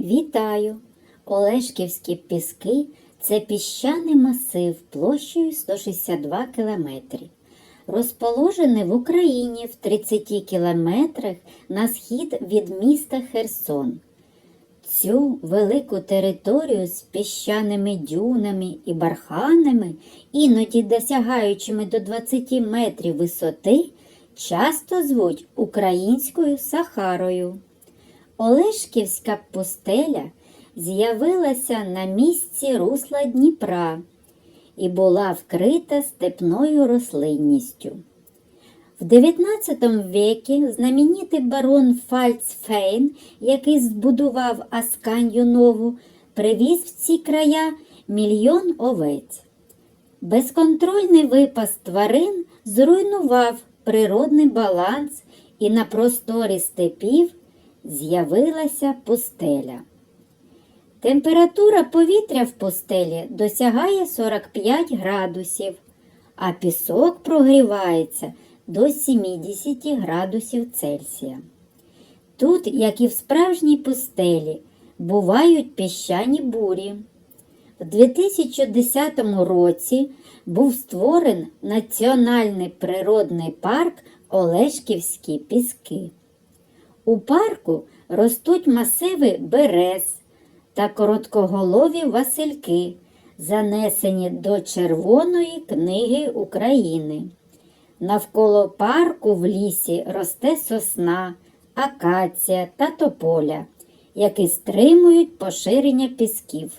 Вітаю! Олешківські піски це піщаний масив площею 162 кілометри. Розположений в Україні в 30 кілометрах на схід від міста Херсон. Цю велику територію з піщаними дюнами і барханами, іноді досягаючими до 20 метрів висоти, часто звуть українською Сахарою. Олешківська пустеля з'явилася на місці русла Дніпра і була вкрита степною рослинністю. В 19 векі знаменитий барон Фальцфейн, який збудував Асканью Нову, привіз в ці края мільйон овець. Безконтрольний випас тварин зруйнував природний баланс, і на просторі степів з'явилася пустеля. Температура повітря в пустелі досягає 45 градусів, а пісок прогрівається до 70 градусів Цельсія. Тут, як і в справжній пустелі, бувають піщані бурі. В 2010 році був створений Національний природний парк Олешківські піски. У парку ростуть масиви берез та короткоголові васильки, занесені до Червоної книги України. Навколо парку в лісі росте сосна, акація та тополя, які стримують поширення пісків.